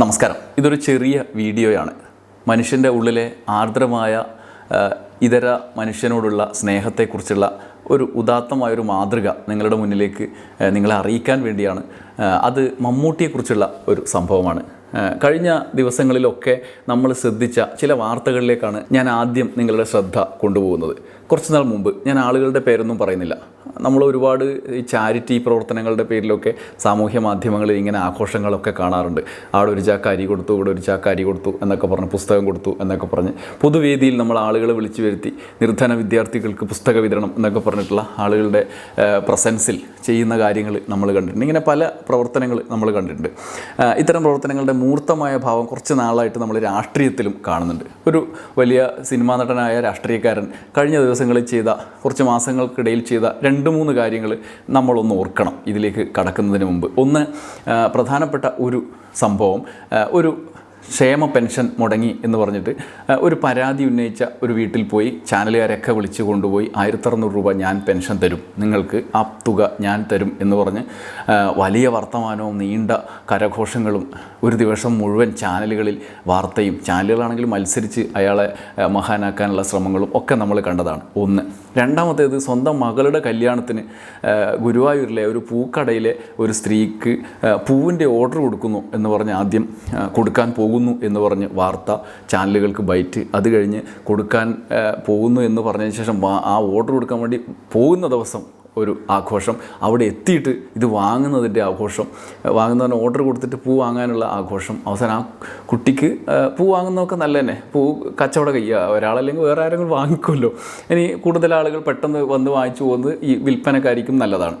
നമസ്കാരം. ഇതൊരു ചെറിയ വീഡിയോയാണ്. മനുഷ്യന്റെ ഉള്ളിലെ ആർദ്രമായ ഇതര മനുഷ്യനോടുള്ള സ്നേഹത്തെക്കുറിച്ചുള്ള ഒരു ഉദാത്തമായൊരു മാതൃക നിങ്ങളുടെ മുന്നിലേക്ക് നിങ്ങളെ അറിയിക്കാൻ വേണ്ടിയാണ്. അത് മമ്മൂട്ടിയെക്കുറിച്ചുള്ള ഒരു സംഭവമാണ്. കഴിഞ്ഞ ദിവസങ്ങളിലൊക്കെ നമ്മൾ ശ്രദ്ധിച്ച ചില വാർത്തകളിലേക്കാണ് ഞാൻ ആദ്യം നിങ്ങളുടെ ശ്രദ്ധ കൊണ്ടുപോകുന്നത്. കുറച്ച് നാൾ മുമ്പ് ഞാൻ ആളുകളുടെ പേരൊന്നും പറയുന്നില്ല. നമ്മൾ ഒരുപാട് ഈ ചാരിറ്റി പ്രവർത്തനങ്ങളുടെ പേരിലൊക്കെ സാമൂഹ്യ മാധ്യമങ്ങളിൽ ഇങ്ങനെ ആഘോഷങ്ങളൊക്കെ കാണാറുണ്ട്. അവിടെ ഒരു ചാക്ക അരി കൊടുത്തു ഇവിടെ ഒരു ചാക്ക അരി കൊടുത്തു എന്നൊക്കെ പറഞ്ഞ് പുസ്തകം കൊടുത്തു എന്നൊക്കെ പറഞ്ഞ് പൊതുവേദിയിൽ നമ്മൾ ആളുകളെ വിളിച്ചു വരുത്തി നിർധന വിദ്യാർത്ഥികൾക്ക് പുസ്തക വിതരണം എന്നൊക്കെ പറഞ്ഞിട്ടുള്ള ആളുകളുടെ പ്രസൻസിൽ ചെയ്യുന്ന കാര്യങ്ങൾ നമ്മൾ കണ്ടിട്ടുണ്ട്. ഇങ്ങനെ പല പ്രവർത്തനങ്ങൾ നമ്മൾ കണ്ടിട്ടുണ്ട്. ഇത്തരം പ്രവർത്തനങ്ങളുടെ മൂർത്തമായ ഭാവം കുറച്ച് നാളായിട്ട് നമ്മൾ രാഷ്ട്രീയത്തിലും കാണുന്നുണ്ട്. ഒരു വലിയ സിനിമാ നടനായ രാഷ്ട്രീയക്കാരൻ കഴിഞ്ഞ ദിവസങ്ങളിൽ ചെയ്ത കുറച്ച് മാസങ്ങൾക്കിടയിൽ ചെയ്ത രണ്ട് മൂന്ന് കാര്യങ്ങൾ നമ്മളൊന്ന് ഓർക്കണം ഇതിലേക്ക് കടക്കുന്നതിന് മുമ്പ്. ഒന്ന് പ്രധാനപ്പെട്ട ഒരു സംഭവം ഒരു ക്ഷേമ പെൻഷൻ മുടങ്ങി എന്ന് പറഞ്ഞിട്ട് ഒരു പരാതി ഉന്നയിച്ച ഒരു വീട്ടിൽ പോയി ചാനലുകാരൊക്കെ വിളിച്ചു കൊണ്ടുപോയി ആയിരത്തറുന്നൂറ് രൂപ ഞാൻ പെൻഷൻ തരും നിങ്ങൾക്ക് ആ തുക ഞാൻ തരും എന്ന് പറഞ്ഞ് വലിയ വർത്തമാനവും നീണ്ട കരഘോഷങ്ങളും ഒരു ദിവസം മുഴുവൻ ചാനലുകളിൽ വാർത്തയും ചാനലുകളാണെങ്കിൽ മത്സരിച്ച് അയാളെ മഹാനാക്കാനുള്ള ശ്രമങ്ങളും ഒക്കെ നമ്മൾ കണ്ടതാണ്. ഒന്ന്. രണ്ടാമത്തേത് സ്വന്തം മകളുടെ കല്യാണത്തിന് ഗുരുവായൂരിലെ ഒരു പൂക്കടയിലെ ഒരു സ്ത്രീക്ക് പൂവിന്റെ ഓർഡർ കൊടുക്കുന്നു എന്ന് പറഞ്ഞ് ആദ്യം കൊടുക്കാൻ കൊടുക്കാൻ പോകുന്നു എന്ന് പറഞ്ഞ് വാർത്ത ചാനലുകൾക്ക് ബൈറ്റ് അത് കഴിഞ്ഞ് കൊടുക്കാൻ പോകുന്നു എന്ന് പറഞ്ഞതിന് ശേഷം ആ ഓർഡർ കൊടുക്കാൻ വേണ്ടി പോകുന്ന ദിവസം ഒരു ആഘോഷം. അവിടെ എത്തിയിട്ട് ഇത് വാങ്ങുന്നതിന്റെ ആഘോഷം. വാങ്ങുന്നതിന് ഓർഡർ കൊടുത്തിട്ട് പൂ വാങ്ങാനുള്ള ആഘോഷം. അവസാനം ആ കുട്ടിക്ക് പൂ വാങ്ങുന്നതൊക്കെ നല്ല തന്നെ പൂ കച്ചവട കയ്യുക ഒരാളല്ലെങ്കിൽ വേറെ ആരെങ്കിലും വാങ്ങിക്കുമല്ലോ. ഇനി കൂടുതൽ ആളുകൾ പെട്ടെന്ന് വന്ന് വാങ്ങിച്ചു പോകുന്നത് ഈ വിൽപ്പനക്കാരിക്കും നല്ലതാണ്.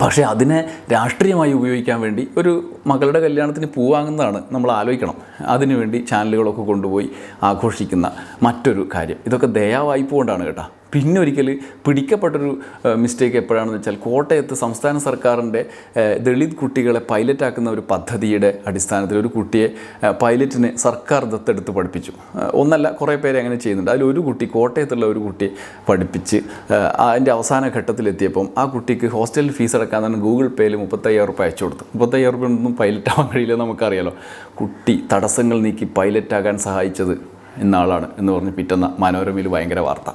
പക്ഷേ അതിനെ രാഷ്ട്രീയമായി ഉപയോഗിക്കാൻ വേണ്ടി ഒരു മകളുടെ കല്യാണത്തിന് പോവാങ്ങുന്നതാണ് നമ്മൾ ആലോചിക്കണം. അതിനുവേണ്ടി ചാനലുകളൊക്കെ കൊണ്ടുപോയി ആഘോഷിക്കുന്ന മറ്റൊരു കാര്യം. ഇതൊക്കെ ദയാവായ്പ കൊണ്ടാണ് കേട്ടോ. പിന്നെ ഒരിക്കൽ പിടിക്കപ്പെട്ടൊരു മിസ്റ്റേക്ക് എപ്പോഴാണെന്ന് വെച്ചാൽ കോട്ടയത്ത് സംസ്ഥാന സർക്കാരിന്റെ ദളിത് കുട്ടികളെ പൈലറ്റാക്കുന്ന ഒരു പദ്ധതിയുടെ അടിസ്ഥാനത്തിൽ ഒരു കുട്ടിയെ പൈലറ്റിനെ സർക്കാർ ദത്തെടുത്ത് പഠിപ്പിച്ചു. ഒന്നല്ല കുറേ പേര് അങ്ങനെ ചെയ്യുന്നുണ്ട്. അതിലൊരു കുട്ടി കോട്ടയത്തുള്ള ഒരു കുട്ടിയെ പഠിപ്പിച്ച് അതിന്റെ അവസാന ഘട്ടത്തിലെത്തിയപ്പം ആ കുട്ടിക്ക് ഹോസ്റ്റൽ ഫീസ് അടക്കാൻ തന്നെ ഗൂഗിൾ പേയിൽ മുപ്പത്തയ്യായിരം റുപ്യ അയച്ചു കൊടുത്തു മുപ്പത്തയ്യായിരം റുപ്യ ഒന്നും പൈലറ്റ് ആവാൻ കഴിയില്ല നമുക്കറിയാലോ. കുട്ടി തടസ്സങ്ങൾ നീക്കി പൈലറ്റാകാൻ സഹായിച്ചത് എന്ന ആളാണ് എന്ന് പറഞ്ഞ് പിറ്റന്ന മനോരമയിൽ ഭയങ്കര വാർത്ത.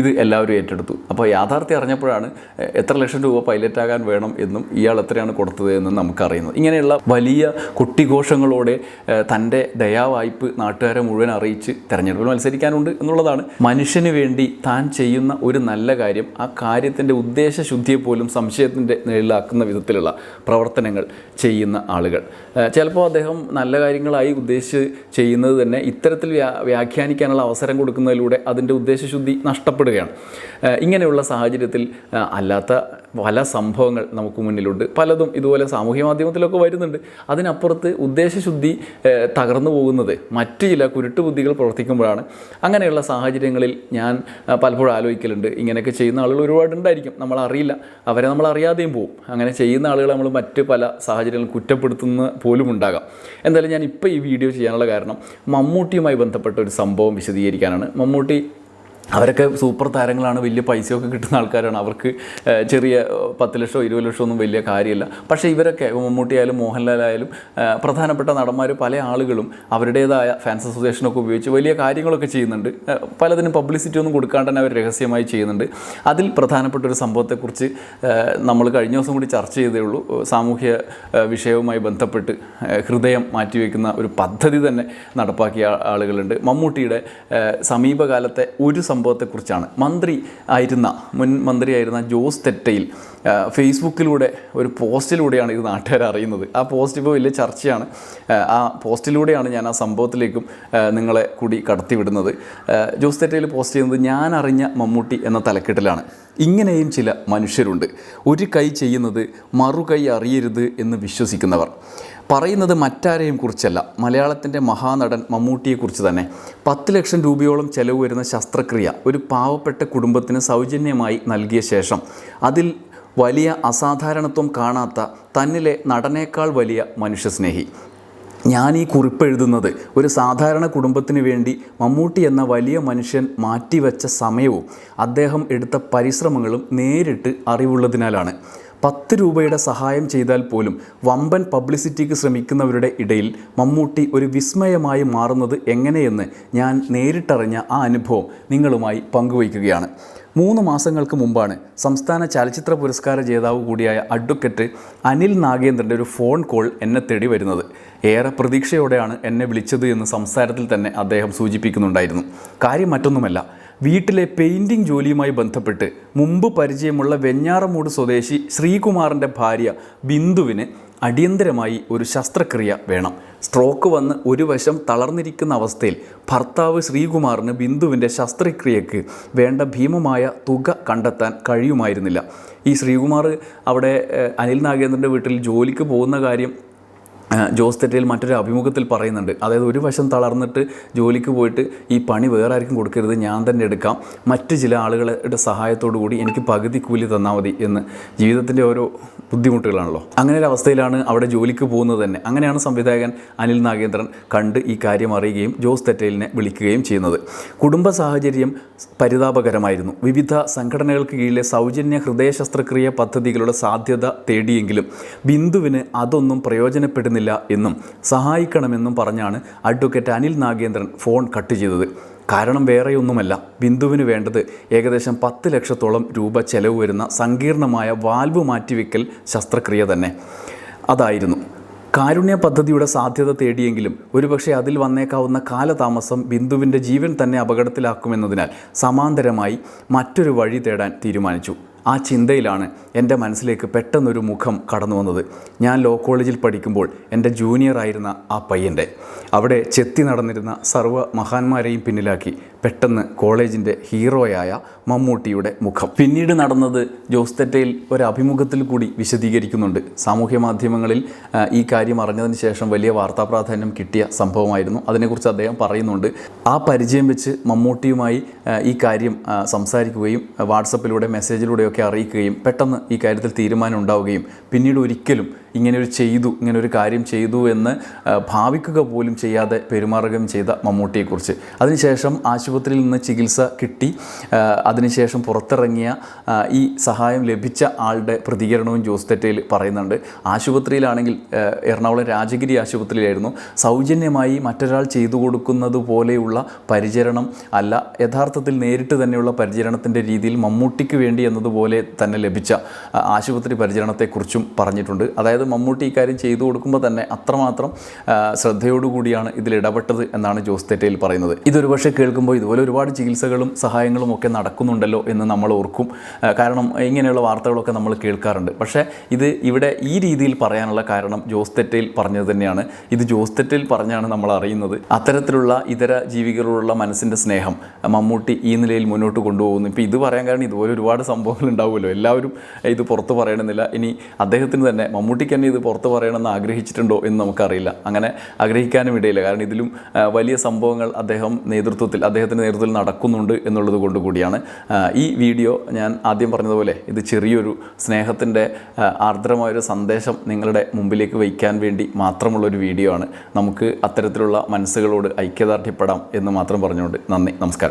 ഇത് എല്ലാവരും ഏറ്റെടുത്തു. അപ്പോൾ യാഥാർത്ഥ്യം അറിഞ്ഞപ്പോഴാണ് എത്ര ലക്ഷം രൂപ പൈലറ്റാകാൻ വേണം എന്നും ഇയാൾ എത്രയാണ് കൊടുത്തത് എന്നും നമുക്കറിയുന്നത്. ഇങ്ങനെയുള്ള വലിയ കുട്ടിഘോഷങ്ങളോടെ തന്റെ ദയാവായ്പ് നാട്ടുകാരെ മുഴുവൻ അറിയിച്ച് തെരഞ്ഞെടുപ്പിൽ മത്സരിക്കാനുണ്ട് എന്നുള്ളതാണ്. മനുഷ്യന് വേണ്ടി താൻ ചെയ്യുന്ന ഒരു നല്ല കാര്യം ആ കാര്യത്തിന്റെ ഉദ്ദേശശുദ്ധിയെ പോലും സംശയത്തിന്റെ നിഴലാക്കുന്ന വിധത്തിലുള്ള പ്രവർത്തനങ്ങൾ ചെയ്യുന്ന ആളുകൾ. ചിലപ്പോൾ അദ്ദേഹം നല്ല കാര്യങ്ങളായി ഉദ്ദേശിച്ച് ചെയ്യുന്നത് തന്നെ ഇത്തരത്തിൽ വ്യാഖ്യാനിക്കാനുള്ള അവസരം കൊടുക്കുന്നതിലൂടെ അതിന്റെ ഉദ്ദേശശുദ്ധി നഷ്ടപ്പെടുകയാണ്. ഇങ്ങനെയുള്ള സാഹചര്യത്തിൽ അല്ലാത്ത പല സംഭവങ്ങൾ നമുക്ക് മുന്നിലുണ്ട്. പലതും ഇതുപോലെ സാമൂഹ്യ മാധ്യമത്തിലൊക്കെ വരുന്നുണ്ട്. അതിനപ്പുറത്ത് ഉദ്ദേശശുദ്ധി തകർന്നു പോകുന്നത് മറ്റ് ചില കുരുട്ട് ബുദ്ധികൾ പ്രവർത്തിക്കുമ്പോഴാണ്. അങ്ങനെയുള്ള സാഹചര്യങ്ങളിൽ ഞാൻ പലപ്പോഴും ആലോചിക്കലുണ്ട്. ഇങ്ങനെയൊക്കെ ചെയ്യുന്ന ആളുകൾ ഒരുപാടുണ്ടായിരിക്കും. നമ്മൾ അറിയില്ല. അവരെ നമ്മൾ അറിയാതെയും പോകും അങ്ങനെ ചെയ്യുന്ന ആളുകളെ നമ്മൾ മറ്റ് പല സാഹചര്യങ്ങളും കുറ്റപ്പെടുത്തുന്ന പോലും ഉണ്ടാകാം. എന്തായാലും ഞാൻ ഇപ്പോൾ ഈ വീഡിയോ ചെയ്യാനുള്ള കാരണം മമ്മൂട്ടിയുമായി ബന്ധപ്പെട്ട ഒരു സംഭവം വിശദീകരിക്കാനാണ്. മമ്മൂട്ടി അവരൊക്കെ സൂപ്പർ താരങ്ങളാണ് വലിയ പൈസയൊക്കെ കിട്ടുന്ന ആൾക്കാരാണ്. അവർക്ക് ചെറിയ പത്ത് ലക്ഷമോ ഇരുപത് ലക്ഷമോ ഒന്നും വലിയ കാര്യമില്ല. പക്ഷേ ഇവരൊക്കെ മമ്മൂട്ടിയായാലും മോഹൻലാൽ ആയാലും പ്രധാനപ്പെട്ട നടന്മാർ പല ആളുകളും അവരുടേതായ ഫാൻസ് അസോസിയേഷനൊക്കെ ഉപയോഗിച്ച് വലിയ കാര്യങ്ങളൊക്കെ ചെയ്യുന്നുണ്ട്. പലതിനും പബ്ലിസിറ്റി ഒന്നും കൊടുക്കാണ്ട് തന്നെ അവർ രഹസ്യമായി ചെയ്യുന്നുണ്ട്. അതിൽ പ്രധാനപ്പെട്ട ഒരു സംഭവത്തെക്കുറിച്ച് നമ്മൾ കഴിഞ്ഞ ദിവസം കൂടി ചർച്ച ചെയ്തേ ഉള്ളൂ. സാമൂഹ്യ വിഷയവുമായി ബന്ധപ്പെട്ട് ഹൃദയം മാറ്റിവെക്കുന്ന ഒരു പദ്ധതി തന്നെ നടപ്പാക്കിയ ആളുകളുണ്ട്. മമ്മൂട്ടിയുടെ സമീപകാലത്തെ ഒരു സംഭവത്തെക്കുറിച്ചാണ്. മന്ത്രി ആയിരുന്ന മുൻ മന്ത്രിയായിരുന്ന ജോസ് തെറ്റയിൽ ഫേസ്ബുക്കിലൂടെ ഒരു പോസ്റ്റിലൂടെയാണ് ഇത് നാട്ടുകാർ അറിയുന്നത്. ആ പോസ്റ്റ് ഇപ്പോൾ വലിയ ചർച്ചയാണ്. ആ പോസ്റ്റിലൂടെയാണ് ഞാൻ ആ സംഭവത്തിലേക്കും നിങ്ങളെ കൂടി കടത്തിവിടുന്നത്. ജോസ് തെറ്റയിൽ പോസ്റ്റ് ചെയ്യുന്നത് ഞാൻ അറിഞ്ഞ മമ്മൂട്ടി എന്ന തലക്കെട്ടിലാണ്. ഇങ്ങനെയും ചില മനുഷ്യരുണ്ട്. ഒരു കൈ ചെയ്യുന്നത് മറുകൈ അറിയരുത് എന്ന് വിശ്വസിക്കുന്നവർ. പറയുന്നത് മറ്റാരെയും കുറിച്ചല്ല. മലയാളത്തിന്റെ മഹാനടൻ മമ്മൂട്ടിയെക്കുറിച്ച് തന്നെ. പത്ത് ലക്ഷം രൂപയോളം ചെലവ് വരുന്ന ശസ്ത്രക്രിയ ഒരു പാവപ്പെട്ട കുടുംബത്തിന് സൗജന്യമായി നൽകിയ ശേഷം അതിൽ വലിയ അസാധാരണത്വം കാണാത്ത തന്നിലെ നടനേക്കാൾ വലിയ മനുഷ്യസ്നേഹി. ഞാൻ ഈ കുറിപ്പ് എഴുതുന്നത് ഒരു സാധാരണ കുടുംബത്തിന് വേണ്ടി മമ്മൂട്ടി എന്ന വലിയ മനുഷ്യൻ മാറ്റിവെച്ച സമയവും അദ്ദേഹം എടുത്ത പരിശ്രമങ്ങളും നേരിട്ട് അറിവുള്ളതിനാലാണ്. പത്ത് രൂപയുടെ സഹായം ചെയ്താൽ പോലും വമ്പൻ പബ്ലിസിറ്റിക്ക് ശ്രമിക്കുന്നവരുടെ ഇടയിൽ മമ്മൂട്ടി ഒരു വിസ്മയമായി മാറുന്നത് എങ്ങനെയെന്ന് ഞാൻ നേരിട്ടറിഞ്ഞ ആ അനുഭവം നിങ്ങളുമായി പങ്കുവയ്ക്കുകയാണ്. മൂന്ന് മാസങ്ങൾക്ക് മുമ്പാണ് സംസ്ഥാന ചലച്ചിത്ര പുരസ്കാര ജേതാവ് കൂടിയായ അഡ്വക്കറ്റ് അനിൽ നാഗേന്ദ്രന്റെ ഒരു ഫോൺ കോൾ എന്നെ തേടി വരുന്നത്. ഏറെ പ്രതീക്ഷയോടെയാണ് എന്നെ വിളിച്ചത് എന്ന് സംസാരത്തിൽ തന്നെ അദ്ദേഹം സൂചിപ്പിക്കുന്നുണ്ടായിരുന്നു. കാര്യം മറ്റൊന്നുമല്ല വീട്ടിലെ പെയിന്റിംഗ് ജോലിയുമായി ബന്ധപ്പെട്ട് മുമ്പ് പരിചയമുള്ള വെഞ്ഞാറമൂട് സ്വദേശി ശ്രീകുമാറിന്റെ ഭാര്യ ബിന്ദുവിന് അടിയന്തരമായി ഒരു ശസ്ത്രക്രിയ വേണം. സ്ട്രോക്ക് വന്ന് ഒരു വശം തളർന്നിരിക്കുന്ന അവസ്ഥയിൽ ഭർത്താവ് ശ്രീകുമാറിന് ബിന്ദുവിന്റെ ശസ്ത്രക്രിയക്ക് വേണ്ട ഭീമമായ തുക കണ്ടെത്താൻ കഴിയുമായിരുന്നില്ല. ഈ ശ്രീകുമാർ അവിടെ അനിൽ നാഗേന്ദ്രന്റെ വീട്ടിൽ ജോലിക്ക് പോകുന്ന കാര്യം ജോസ് തെറ്റയിൽ മറ്റൊരു അഭിമുഖത്തിൽ പറയുന്നുണ്ട്. അതായത് ഒരു വശം തളർന്നിട്ട് ജോലിക്ക് പോയിട്ട് ഈ പണി വേറെ ആർക്കും കൊടുക്കരുത് ഞാൻ തന്നെ എടുക്കാം. മറ്റ് ചില ആളുകളുടെ സഹായത്തോടു കൂടി എനിക്ക് പകുതി കൂലി തന്നാൽ മതി എന്ന് ജീവിതത്തിന്റെ ഓരോ ബുദ്ധിമുട്ടുകളാണല്ലോ. അങ്ങനെ ഒരു അവസ്ഥയിലാണ് അവിടെ ജോലിക്ക് പോകുന്നത് തന്നെ. അങ്ങനെയാണ് സംവിധായകൻ അനിൽ നാഗേന്ദ്രൻ കണ്ട് ഈ കാര്യം അറിയുകയും ജോസ് തെറ്റയിലിനെ വിളിക്കുകയും ചെയ്യുന്നത്. കുടുംബ സാഹചര്യം പരിതാപകരമായിരുന്നു. വിവിധ സംഘടനകൾക്ക് കീഴിലെ സൗജന്യ ഹൃദയ ശസ്ത്രക്രിയ പദ്ധതികളുടെ സാധ്യത തേടിയെങ്കിലും ബിന്ദുവിന് അതൊന്നും പ്രയോജനപ്പെടുന്നില്ല എന്നും സഹായിക്കണമെന്നും പറഞ്ഞാണ് advocate Anil Nagendran phone cut ചെയ്തത്. കാരണം വേറെയൊന്നുമല്ല ബിന്ദുവിന് വേണ്ടത് ഏകദേശം പത്ത് ലക്ഷത്തോളം രൂപ ചെലവ് വരുന്ന സങ്കീർണമായ വാൽവ് മാറ്റിവെക്കൽ ശസ്ത്രക്രിയ തന്നെ. അതായിരുന്നു. കാരുണ്യ പദ്ധതിയുടെ സാധ്യത തേടിയെങ്കിലും ഒരുപക്ഷെ അതിൽ വന്നേക്കാവുന്ന കാലതാമസം ബിന്ദുവിന്റെ ജീവൻ തന്നെ അപകടത്തിലാക്കുമെന്നതിനാൽ സമാന്തരമായി മറ്റൊരു വഴി തേടാൻ തീരുമാനിച്ചു. ആ ചിന്തയിലാണ് എന്റെ മനസ്സിലേക്ക് പെട്ടെന്നൊരു മുഖം കടന്നു വന്നത്. ഞാൻ ലോ കോളേജിൽ പഠിക്കുമ്പോൾ എന്റെ ജൂനിയർ ആയിരുന്ന ആ പയ്യന്റെ. അവിടെ ചെത്തി നടന്നിരുന്ന സർവ മഹാന്മാരെയും പിന്നിലാക്കി പെട്ടെന്ന് കോളേജിന്റെ ഹീറോയായ മമ്മൂട്ടിയുടെ മുഖം. പിന്നീട് നടന്നത് ജോസ് തെറ്റയിൽ ഒരു അഭിമുഖത്തിൽ കൂടി വിശദീകരിക്കുന്നുണ്ട്. സാമൂഹ്യ മാധ്യമങ്ങളിൽ ഈ കാര്യം അറിഞ്ഞതിന് ശേഷം വലിയ വാർത്താ പ്രാധാന്യം കിട്ടിയ സംഭവമായിരുന്നു. അതിനെക്കുറിച്ച് അദ്ദേഹം പറയുന്നുണ്ട്. ആ പരിചയം വെച്ച് മമ്മൂട്ടിയുമായി ഈ കാര്യം സംസാരിക്കുകയും വാട്സപ്പിലൂടെ വാട്സപ്പിലൂടെ മെസ്സേജിലൂടെയൊക്കെ അറിയിക്കുകയും പെട്ടെന്ന് ഈ കാര്യത്തിൽ തീരുമാനം ഉണ്ടാവുകയും പിന്നീട് ഒരിക്കലും ഇങ്ങനെ ഒരു ചെയ്തു ഇങ്ങനെ ഒരു കാര്യം ചെയ്തു എന്ന് ഭാവിക്കുക പോലും ചെയ്യാതെ പെരുമാറുകയും ചെയ്ത മമ്മൂട്ടിയെക്കുറിച്ച്. അതിനുശേഷം ആശുപത്രിയിൽ നിന്ന് ചികിത്സ കിട്ടി. അതിനുശേഷം പുറത്തിറങ്ങിയ ഈ സഹായം ലഭിച്ച ആളുടെ പ്രതികരണവും ജോസ് തെറ്റയിൽ പറയുന്നുണ്ട്. ആശുപത്രിയിലാണെങ്കിൽ എറണാകുളം രാജഗിരി ആശുപത്രിയിലായിരുന്നു. സൗജന്യമായി മറ്റൊരാൾ ചെയ്തു കൊടുക്കുന്നത് പോലെയുള്ള പരിചരണം അല്ല യഥാർത്ഥത്തിൽ നേരിട്ട് തന്നെയുള്ള പരിചരണത്തിന്റെ രീതിയിൽ മമ്മൂട്ടിക്ക് വേണ്ടി എന്നതുപോലെ തന്നെ ലഭിച്ച ആശുപത്രി പരിചരണത്തെക്കുറിച്ചും പറഞ്ഞിട്ടുണ്ട്. അതായത് മമ്മൂട്ടി ഇക്കാര്യം ചെയ്തു കൊടുക്കുമ്പോൾ തന്നെ അത്രമാത്രം ശ്രദ്ധയോടുകൂടിയാണ് ഇതിൽ ഇടപെട്ടത് എന്നാണ് ജോസ് തെറ്റയിൽ പറയുന്നത്. ഇതൊരു പക്ഷേ കേൾക്കുമ്പോൾ ഇതുപോലെ ഒരുപാട് ചികിത്സകളും സഹായങ്ങളും ഒക്കെ നടക്കുന്നുണ്ടല്ലോ എന്ന് നമ്മൾ ഓർക്കും. കാരണം ഇങ്ങനെയുള്ള വാർത്തകളൊക്കെ നമ്മൾ കേൾക്കാറുണ്ട്. പക്ഷേ ഇത് ഇവിടെ ഈ രീതിയിൽ പറയാനുള്ള കാരണം ജോസ് തെറ്റയിൽ പറഞ്ഞത് തന്നെയാണ്. ഇത് ജോസ് തെറ്റയിൽ പറഞ്ഞാണ് നമ്മൾ അറിയുന്നത്. അത്തരത്തിലുള്ള ഇതര ജീവികളോടുള്ള മനസ്സിന്റെ സ്നേഹം മമ്മൂട്ടി ഈ നിലയിൽ മുന്നോട്ട് കൊണ്ടുപോകുന്നു. ഇപ്പോൾ ഇത് പറയാൻ കാരണം ഇതുപോലെ ഒരുപാട് സംഭവങ്ങൾ ഉണ്ടാവുമല്ലോ. എല്ലാവരും ഇത് പുറത്ത് പറയണമെന്നില്ല. ഇനി അദ്ദേഹത്തിന് തന്നെ മമ്മൂട്ടിക്ക് തന്നെ ഇത് പുറത്ത് പറയണമെന്ന് ആഗ്രഹിച്ചിട്ടുണ്ടോ എന്ന് നമുക്കറിയില്ല. അങ്ങനെ ആഗ്രഹിക്കാനും ഇടയില്ല. കാരണം ഇതിലും വലിയ സംഭവങ്ങൾ അദ്ദേഹം നേതൃത്വത്തിൽ അദ്ദേഹത്തിന്റെ നേതൃത്വത്തിൽ നടക്കുന്നുണ്ട് എന്നുള്ളത് കൊണ്ട് കൂടിയാണ്. ഈ വീഡിയോ ഞാൻ ആദ്യം പറഞ്ഞതുപോലെ ഇത് ചെറിയൊരു സ്നേഹത്തിന്റെ ആർദ്രമായൊരു സന്ദേശം നിങ്ങളുടെ മുമ്പിലേക്ക് വയ്ക്കാൻ വേണ്ടി മാത്രമുള്ളൊരു വീഡിയോ ആണ്. നമുക്ക് അത്തരത്തിലുള്ള മനസ്സുകളോട് ഐക്യദാർഢ്യപ്പെടാം എന്ന് മാത്രം പറഞ്ഞുകൊണ്ട് നന്ദി. നമസ്കാരം.